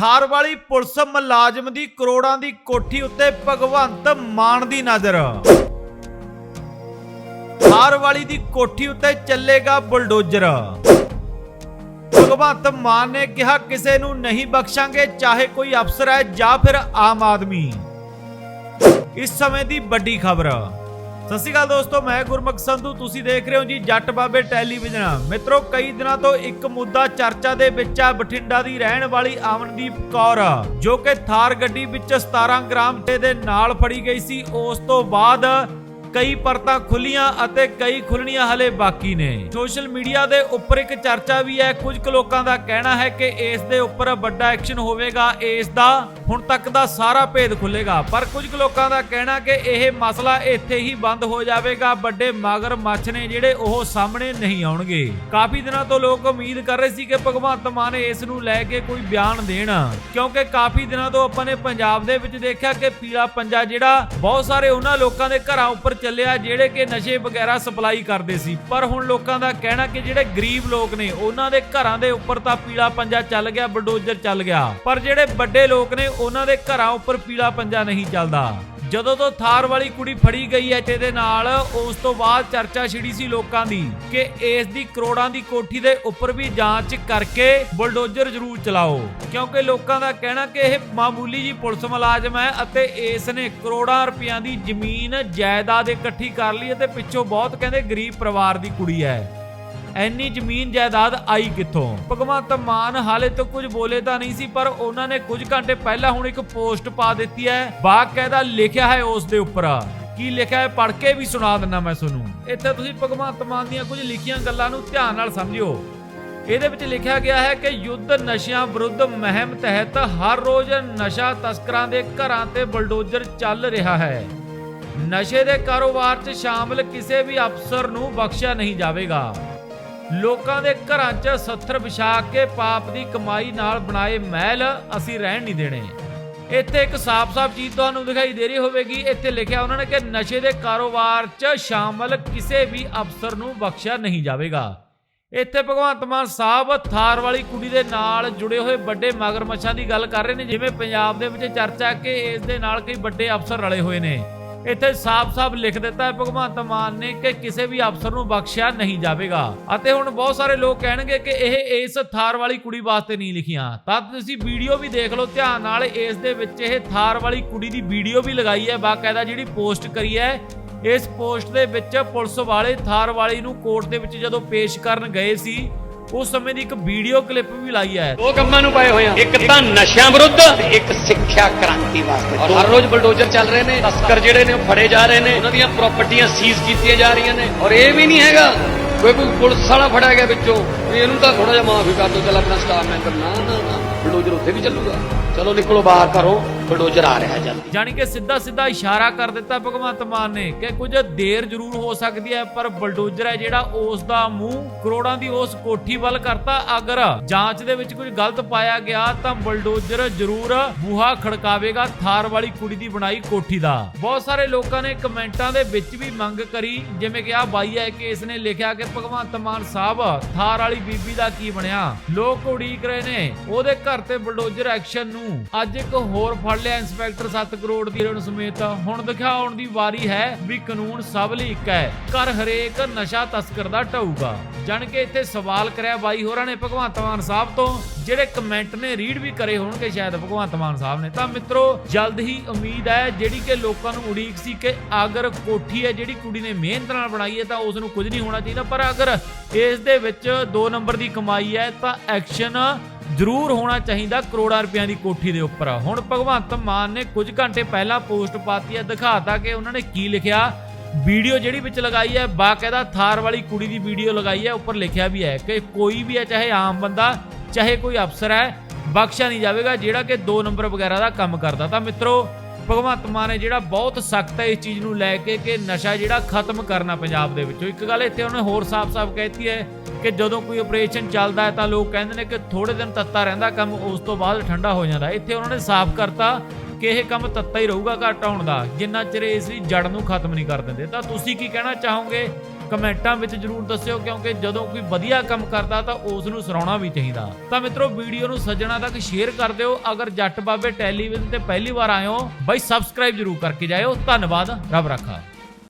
ਥਾਰ ਵਾਲੀ ਪੁਲਿਸ ਮੁਲਾਜ਼ਮ ਦੀ ਕਰੋੜਾਂ ਦੀ ਕੋਠੀ ਉੱਤੇ ਭਗਵੰਤ ਮਾਨ ਦੀ ਨਜ਼ਰ। ਥਾਰ ਵਾਲੀ ਦੀ ਕੋਠੀ ਉੱਤੇ ਚੱਲੇਗਾ ਬੁਲਡੋਜ਼ਰ। ਭਗਵੰਤ ਮਾਨ ਨੇ ਕਿਹਾ, ਕਿਸੇ ਨੂੰ ਨਹੀਂ ਬਖਸ਼ਾਂਗੇ, ਚਾਹੇ ਕੋਈ ਅਫਸਰ ਹੈ ਜਾਂ ਫਿਰ ਆਮ ਆਦਮੀ। ਇਸ ਸਮੇਂ ਦੀ ਵੱਡੀ ਖਬਰ। ਸਤਿ ਸ਼੍ਰੀ ਅਕਾਲ ਦੋਸਤੋ, ਮੈਂ ਗੁਰਮੁਖ ਸੰਧੂ, ਤੁਸੀਂ ਦੇਖ ਰਹੇ ਹੋ ਜੀ ਜੱਟ ਬਾਬੇ ਟੈਲੀਵਿਜ਼ਨ। ਮਿੱਤਰੋ, ਕਈ ਦਿਨਾਂ ਤੋਂ ਇੱਕ ਮੁੱਦਾ ਚਰਚਾ ਦੇ ਵਿੱਚ ਆ, ਬਠਿੰਡਾ ਦੀ ਰਹਿਣ ਵਾਲੀ ਅਮਨਦੀਪ ਕੌਰ, ਜੋ ਕਿ ਥਾਰ ਗੱਡੀ ਵਿੱਚ 17 ਗ੍ਰਾਮ ਤੇ ਦੇ ਨਾਲ ਫੜੀ ਗਈ ਸੀ। ਉਸ ਤੋਂ ਬਾਅਦ ਕਈ ਪਰਤਾਂ ਖੁੱਲੀਆਂ ਅਤੇ ਕਈ ਖੁੱਲਣੀਆਂ ਹਲੇ ਬਾਕੀ ਨੇ। ਸੋਸ਼ਲ ਮੀਡੀਆ ਦੇ ਉੱਪਰ ਇੱਕ ਚਰਚਾ ਵੀ ਹੈ। ਕੁਝ ਕੁ ਲੋਕਾਂ ਦਾ ਕਹਿਣਾ ਹੈ ਕਿ ਇਸ ਦੇ ਉੱਪਰ ਵੱਡਾ ਐਕਸ਼ਨ ਹੋਵੇਗਾ। ਇਸ ਦਾ ਹੁਣ ਤੱਕ ਦਾ ਸਾਰਾ ਭੇਦ ਖੁੱਲੇਗਾ ਪਰ ਕੁਝ ਕੁ ਲੋਕਾਂ ਦਾ ਕਹਿਣਾ ਕਿ ਇਹ ਮਸਲਾ ਇੱਥੇ ਹੀ ਬੰਦ ਹੋ ਜਾਵੇਗਾ। ਵੱਡੇ ਮਗਰ ਮੱਛ ਨੇ ਜਿਹੜੇ ਉਹ ਸਾਹਮਣੇ ਨਹੀਂ ਆਉਣਗੇ। ਕਾਫੀ ਦਿਨਾਂ ਤੋਂ ਲੋਕ ਉਮੀਦ ਕਰ ਰਹੇ ਸੀ ਕਿ ਭਗਵੰਤ ਮਾਨ ਇਸ ਨੂੰ ਲੈ ਕੇ ਕੋਈ ਬਿਆਨ ਦੇਣ। ਕਿਉਂਕਿ ਕਾਫੀ ਦਿਨਾਂ ਤੋਂ ਆਪਾਂ ਨੇ ਪੰਜਾਬ ਦੇ ਵਿੱਚ ਦੇਖਿਆ ਕਿ ਪੀਲਾ ਪੰਜਾ ਜਿਹੜਾ, ਬਹੁਤ ਸਾਰੇ ਉਹਨਾਂ ਲੋਕਾਂ ਦੇ ਘਰਾਂ ਉੱਪਰ ਚੱਲਿਆ ਜਿਹੜੇ ਕਿ ਨਸ਼ੇ ਵਗੈਰਾ ਸਪਲਾਈ ਕਰਦੇ ਸੀ। ਪਰ ਹੁਣ ਲੋਕਾਂ ਦਾ ਕਹਿਣਾ ਕਿ ਜਿਹੜੇ ਗਰੀਬ ਲੋਕ ਨੇ, ਉਹਨਾਂ ਦੇ ਘਰਾਂ ਦੇ ਉੱਪਰ ਤਾਂ ਪੀਲਾ ਪੰਜਾ ਚੱਲ ਗਿਆ, ਬਲਡੋਜ਼ਰ ਚੱਲ ਗਿਆ। ਪਰ ਜਿਹੜੇ ਵੱਡੇ ਲੋਕ ਨੇ, ਉਹਨਾਂ ਦੇ ਘਰਾਂ ਉੱਪਰ ਪੀਲਾ ਪੰਜਾ ਨਹੀਂ ਚੱਲਦਾ। ਜਦੋਂ ਤੋਂ ਥਾਰ ਵਾਲੀ ਕੁੜੀ ਫੜੀ ਗਈ ਹੈ ਤੇ ਦੇ ਨਾਲ, ਉਸ ਤੋਂ ਬਾਅਦ ਚਰਚਾ ਛਿੜੀ ਸੀ ਲੋਕਾਂ ਦੀ ਕਿ ਇਸ ਦੀ ਕਰੋੜਾਂ ਦੀ ਕੋਠੀ ਦੇ ਉੱਪਰ ਵੀ ਜਾਂਚ ਕਰਕੇ ਬੁਲਡੋਜ਼ਰ ਜ਼ਰੂਰ ਚਲਾਓ। ਕਿਉਂਕਿ ਲੋਕਾਂ ਦਾ ਕਹਿਣਾ ਕਿ ਇਹ ਮਾਮੂਲੀ ਜੀ ਪੁਲਿਸ ਮੁਲਾਜ਼ਮ ਹੈ ਅਤੇ ਇਸ ਨੇ ਕਰੋੜਾਂ ਰੁਪਈਆਂ ਦੀ ਜ਼ਮੀਨ, ਜਾਇਦਾਦ ਇਕੱਠੀ ਕਰ ਲਈ ਅਤੇ ਪਿੱਛੋਂ ਬਹੁਤ ਕਹਿੰਦੇ ਗਰੀਬ ਪਰਿਵਾਰ ਦੀ ਕੁੜੀ ਹੈ ਐਨੀ ਜ਼ਮੀਨ ਜਾਇਦਾਦ ਆਈ ਕਿੱਥੋਂ? ਭਗਵੰਤ ਮਾਨ ਹਾਲੇ ਤੋਂ ਕੁਝ ਬੋਲੇ ਤਾਂ ਨਹੀਂ ਸੀ, ਪਰ ਉਹਨਾਂ ਨੇ ਕੁਝ ਘੰਟੇ ਪਹਿਲਾਂ ਹੁਣ ਇੱਕ ਪੋਸਟ ਪਾ ਦਿੱਤੀ ਹੈ। ਬਾਕਾਇਦਾ ਲਿਖਿਆ ਹੈ ਉਸ ਦੇ ਉੱਪਰ। ਕੀ ਲਿਖਿਆ ਹੈ? ਪੜ੍ਹ ਕੇ ਵੀ ਸੁਣਾ ਦਿੰਦਾ ਮੈਂ ਤੁਹਾਨੂੰ। ਇੱਥੇ ਤੁਸੀਂ ਭਗਵੰਤ ਮਾਨ ਦੀਆਂ ਕੁਝ ਲਿਖੀਆਂ ਗੱਲਾਂ ਨੂੰ ਧਿਆਨ ਨਾਲ ਸਮਝਿਓ। ਇਹਦੇ ਵਿੱਚ ਲਿਖਿਆ ਗਿਆ ਹੈ ਕਿ ਯੁੱਧ ਨਸ਼ਿਆਂ ਵਿਰੁੱਧ ਮਹਿਮ ਤਹਿਤ ਹਰ ਰੋਜ਼ ਨਸ਼ਾ ਤਸਕਰਾਂ ਦੇ ਘਰਾਂ ਤੇ ਬਲਡੋਜ਼ਰ ਚੱਲ ਰਿਹਾ ਹੈ। ਨਸ਼ੇ ਦੇ ਕਾਰੋਬਾਰ 'ਚ ਸ਼ਾਮਲ ਕਿਸੇ ਵੀ ਅਫਸਰ ਨੂੰ ਬਖਸ਼ਿਆ ਨਹੀਂ ਜਾਵੇਗਾ। ਲੋਕਾਂ ਦੇ ਘਰਾਂ 'ਚ ਸੱਥਰ ਵਿਛਾ ਕੇ ਪਾਪ ਦੀ ਕਮਾਈ ਨਾਲ ਬਣਾਏ ਮਹਿਲ ਅਸੀਂ ਰਹਿਣ ਨਹੀਂ ਦੇਣੇ। ਇੱਥੇ ਇੱਕ ਸਾਫ਼-ਸਾਫ਼ ਚੀਜ਼ ਤੁਹਾਨੂੰ ਦਿਖਾਈ ਦੇ ਰਹੀ ਹੋਵੇਗੀ। ਇੱਥੇ ਲਿਖਿਆ ਉਹਨਾਂ ਨੇ ਕਿ ਨਸ਼ੇ ਦੇ ਕਾਰੋਬਾਰ 'ਚ ਸ਼ਾਮਲ ਕਿਸੇ ਵੀ ਅਫਸਰ ਨੂੰ ਬਖਸ਼ਿਆ ਨਹੀਂ ਜਾਵੇਗਾ। ਇੱਥੇ ਭਗਵੰਤ ਮਾਨ ਸਾਹਿਬ ਥਾਰ ਵਾਲੀ ਕੁੜੀ ਦੇ ਨਾਲ ਜੁੜੇ ਹੋਏ ਵੱਡੇ ਮਗਰਮੱਛਾਂ ਦੀ ਗੱਲ ਕਰ ਰਹੇ ਨੇ, ਜਿਵੇਂ ਪੰਜਾਬ ਦੇ ਵਿੱਚ ਚਰਚਾ ਕਿ ਇਸ ਦੇ ਨਾਲ ਕਈ ਵੱਡੇ ਅਫਸਰ ਰਲੇ ਹੋਏ ਨੇ। ਇੱਥੇ ਸਾਫ਼-ਸਾਫ਼ ਲਿਖ ਦਿੱਤਾ ਹੈ ਭਗਵੰਤ ਮਾਨ ਨੇ ਕਿ ਕਿਸੇ ਵੀ ਅਫਸਰ ਨੂੰ ਬਖਸ਼ਿਆ ਨਹੀਂ ਜਾਵੇਗਾ। ਅਤੇ ਹੁਣ ਬਹੁਤ ਸਾਰੇ ਲੋਕ ਕਹਿਣਗੇ ਕਿ ਇਹ ਇਸ ਥਾਰ ਵਾਲੀ ਕੁੜੀ ਵਾਸਤੇ ਨਹੀਂ ਲਿਖੀਆਂ। ਤਾਂ ਤੁਸੀਂ ਵੀਡੀਓ ਵੀ ਦੇਖ ਲਓ, ਧਿਆਨ ਨਾਲ ਇਸ ਦੇ ਵਿੱਚ ਇਹ ਥਾਰ ਵਾਲੀ ਕੁੜੀ ਦੀ ਵੀਡੀਓ ਵੀ ਲਗਾਈ ਹੈ, ਬਾਕਾਇਦਾ ਜਿਹੜੀ ਪੋਸਟ ਕਰੀ ਹੈ, ਇਸ ਪੋਸਟ ਦੇ ਵਿੱਚ ਪੁਲਿਸ ਵਾਲੇ ਥਾਰ ਵਾਲੀ ਨੂੰ ਕੋਰਟ ਦੇ ਵਿੱਚ ਜਦੋਂ ਪੇਸ਼ ਕਰਨ ਗਏ ਸੀ ਉਸ ਸਮੇਂ ਦੀ ਇੱਕ ਵੀਡੀਓ ਕਲਿੱਪ ਵੀ ਲਾਈ ਹੈ। ਦੋ ਕੰਮਾਂ ਨੂੰ ਪਾਏ ਹੋਏ ਆ। ਇੱਕ ਤਾਂ ਨਸ਼ਿਆਂ ਵਿਰੁੱਧ ਤੇ ਇੱਕ ਸਿੱਖਿਆ ਕ੍ਰਾਂਤੀ ਵਾਸਤੇ। ਔਰ ਹਰ ਰੋਜ਼ ਬਲਡੋਜ਼ਰ ਚੱਲ ਰਹੇ ਨੇ ਤਸਕਰ ਜਿਹੜੇ ਨੇ ਉਹ ਫੜੇ ਜਾ ਰਹੇ ਨੇ ਉਹਨਾਂ ਦੀਆਂ ਪ੍ਰਾਪਰਟੀਆਂ ਸੀਜ਼ ਕੀਤੀਆਂ ਜਾ ਰਹੀਆਂ ਨੇ। ਔਰ ਇਹ ਵੀ ਨਹੀਂ ਹੈਗਾ ਕੋਈ ਕੋਈ ਪੁਲਿਸ ਵਾਲਾ ਫੜਿਆ ਗਿਆ ਵਿੱਚੋਂ। ਵੀ ਇਹਨੂੰ ਤਾਂ ਥੋੜਾ ਜਿਹਾ ਮਾਫੀ ਕਰ ਦਿਓ, ਚੱਲ ਆਪਣਾ ਸਟਾਫ ਮੈਂਬਰ ਨਾ ਨਾ ਨਾ। ਬਲਡੋਜ਼ਰ ਉੱਥੇ ਵੀ ਚੱਲੂਗਾ। ਚਲੋ ਨਿਕਲੋ ਬਾਹਰ ਕਰੋ ਬਲਡੋਜ਼ਰ ਆ ਰਿਹਾ ਜਲਦੀ। ਜਾਣੀ ਕਿ ਸਿੱਧਾ ਸਿੱਧਾ ਇਸ਼ਾਰਾ ਕਰ ਦਿੱਤਾ ਭਗਵੰਤ ਮਾਨ ਨੇ ਕਿ ਕੁਝ ਦੇਰ ਜ਼ਰੂਰ ਹੋ ਸਕਦੀ ਹੈ, ਪਰ ਬਲਡੋਜ਼ਰ ਹੈ ਜਿਹੜਾ ਉਸ ਦਾ ਮੂੰਹ ਕਰੋੜਾਂ ਦੀ ਉਸ ਕੋਠੀ ਵੱਲ ਕਰਤਾ। ਅਗਰ ਜਾਂਚ ਦੇ ਵਿੱਚ ਕੁਝ ਗਲਤ ਪਾਇਆ ਗਿਆ, ਤਾਂ ਬਲਡੋਜ਼ਰ ਜ਼ਰੂਰ ਬੂਹਾ ਖੜਕਾਵੇਗਾ ਥਾਰ ਵਾਲੀ ਕੁੜੀ ਦੀ ਬਣਾਈ ਕੋਠੀ ਦਾ। ਬਹੁਤ ਸਾਰੇ ਲੋਕਾਂ ਨੇ ਕਮੈਂਟਾਂ ਦੇ ਵਿੱਚ ਵੀ ਮੰਗ ਕਰੀ, ਜਿਵੇਂ ਕਿ ਆ ਬਾਈ ਹੈ ਕਿ ਇਸ ਨੇ ਲਿਖਿਆ ਕਿ ਭਗਵੰਤ ਮਾਨ ਸਾਹਿਬ ਥਾਰ ਵਾਲੀ ਬੀਬੀ ਦਾ ਕੀ ਬਣਿਆ? ਲੋਕ ਉਡੀਕ ਰਹੇ ਨੇ। ਉਹਦੇ ਘਰ ਤੇ ਬਲਡੋਜ਼ਰ ਐਕਸ਼ਨ ਨੂੰ। ਅੱਜ ਇੱਕ ਹੋਰ ਫੜ ਲਿਆ ਇੰਸਪੈਕਟਰ 7 ਕਰੋੜ ਦੀ ਰਣ ਸਮੇਤ। ਹੁਣ ਦਿਖਾਉਣ ਦੀ ਵਾਰੀ ਹੈ ਵੀ ਕਾਨੂੰਨ ਸਭ ਲਈ ਇੱਕ ਹੈ। ਕਰ ਹਰੇਕ ਨਸ਼ਾ ਤਸਕਰ ਦਾ ਢਾਊਗਾ ਜਾਣ ਕੇ ਇੱਥੇ ਸਵਾਲ ਕਰਿਆ ਬਾਈ ਹੋਰਾਂ ਨੇ ਭਗਵੰਤ ਮਾਨ ਸਾਹਿਬ ਤੋਂ, ਜਿਹੜੇ ਕਮੈਂਟ ਨੇ ਰੀਡ ਵੀ ਕਰੇ ਹੋਣਗੇ ਸ਼ਾਇਦ ਭਗਵੰਤ ਮਾਨ ਸਾਹਿਬ ਨੇ। ਤਾਂ ਮਿੱਤਰੋ, ਜਲਦ ਹੀ ਉਮੀਦ ਹੈ ਜਿਹੜੀ ਕਿ ਲੋਕਾਂ ਨੂੰ ਉਡੀਕ ਸੀ ਕਿ ਅਗਰ ਕੋਠੀ ਹੈ ਜਿਹੜੀ ਕੁੜੀ ਨੇ ਮਿਹਨਤ ਨਾਲ ਬਣਾਈ ਹੈ ਤਾਂ ਉਸ ਨੂੰ ਕੁਝ ਨਹੀਂ ਹੋਣਾ ਚਾਹੀਦਾ। ਪਰ ਅਗਰ ਇਸ ਦੇ ਵਿੱਚ 2 ਨੰਬਰ ਦੀ ਕਮਾਈ ਹੈ ਤਾਂ ਐਕਸ਼ਨ ਜ਼ਰੂਰ ਹੋਣਾ ਚਾਹੀਦਾ ਕਰੋੜਾਂ ਰੁਪਈਆਂ ਦੀ ਕੋਠੀ ਦੇ ਉੱਪਰ। ਹੁਣ ਭਗਵੰਤ ਮਾਨ ਨੇ ਕੁਝ ਘੰਟੇ ਪਹਿਲਾਂ ਪੋਸਟ ਪਾਤੀ ਹੈ, ਦਿਖਾਤਾ ਕਿ ਉਹਨਾਂ ਨੇ ਕੀ ਲਿਖਿਆ। ਵੀਡੀਓ ਜਿਹੜੀ ਵਿੱਚ ਲਗਾਈ ਹੈ ਬਾਕਾਇਦਾ ਥਾਰ ਵਾਲੀ ਕੁੜੀ ਦੀ ਵੀਡੀਓ ਲਗਾਈ ਹੈ, ਉੱਪਰ ਲਿਖਿਆ ਵੀ ਹੈ ਕਿ ਕੋਈ ਵੀ ਹੈ, ਚਾਹੇ ਆਮ ਬੰਦਾ, ਚਾਹੇ ਕੋਈ ਅਫਸਰ ਹੈ, ਬਖਸ਼ਿਆ ਨਹੀਂ ਜਾਵੇਗਾ, ਜਿਹੜਾ ਕਿ 2 ਨੰਬਰ ਵਗੈਰਾ ਦਾ ਕੰਮ ਕਰਦਾ। ਤਾਂ ਮਿੱਤਰੋ, ਭਗਵੰਤ ਮਾਨ ਨੇ ਜਿਹੜਾ ਬਹੁਤ ਸਖਤ ਹੈ ਇਸ ਚੀਜ਼ ਨੂੰ ਲੈ ਕੇ ਕਿ ਨਸ਼ਾ ਜਿਹੜਾ ਖਤਮ ਕਰਨਾ ਪੰਜਾਬ ਦੇ ਵਿੱਚੋਂ। ਇੱਕ ਗੱਲ ਇੱਥੇ ਉਹਨੇ ਹੋਰ ਸਾਫ਼-ਸਾਫ਼ ਕਹਿਤੀ ਹੈ ਕਿ ਜਦੋਂ ਕੋਈ ਆਪਰੇਸ਼ਨ ਚੱਲਦਾ ਹੈ ਤਾਂ ਲੋਕ ਕਹਿੰਦੇ ਨੇ ਕਿ ਥੋੜੇ ਦਿਨ ਤੱਤਾ ਰਹਿੰਦਾ, ਕੰਮ ਉਸ ਤੋਂ ਬਾਅਦ ਠੰਡਾ ਹੋ ਜਾਂਦਾ। ਇੱਥੇ ਉਹਨਾਂ ਨੇ ਸਾਫ਼ ਕਰਤਾ ਕਿ ਇਹ ਕੰਮ ਤੱਤਾ ਹੀ ਰਹੂਗਾ ਘੱਟ ਹੋਣ ਦਾ। ਜਿੰਨਾ ਚਿਰ ਇਸ ਦੀ ਜੜ ਨੂੰ ਖਤਮ ਨਹੀਂ ਕਰ ਦਿੰਦੇ। ਤਾਂ ਤੁਸੀਂ ਕੀ ਕਹਿਣਾ ਚਾਹੋਗੇ? ਕਮੈਂਟਾਂ ਵਿੱਚ ਜਰੂਰ ਦੱਸਿਓ, ਕਿਉਂਕਿ ਜਦੋਂ ਕੋਈ ਵਧੀਆ ਕੰਮ ਕਰਦਾ ਤਾਂ ਉਸ ਨੂੰ ਸਰਾਉਣਾ ਵੀ ਚਾਹੀਦਾ। ਤਾਂ ਮਿੱਤਰੋ, ਵੀਡੀਓ ਨੂੰ ਸੱਜਣਾ ਤੱਕ ਸ਼ੇਅਰ ਕਰ ਦਿਓ। ਅਗਰ ਜੱਟ ਬਾਬੇ ਟੈਲੀਵਿਜ਼ਨ ਤੇ ਪਹਿਲੀ ਵਾਰ ਆਏ ਹੋ, ਬਾਈ ਸਬਸਕ੍ਰਾਈਬ ਜਰੂਰ ਕਰਕੇ ਜਾਇਓ। ਧੰਨਵਾਦ, ਰੱਬ ਰੱਖਾ।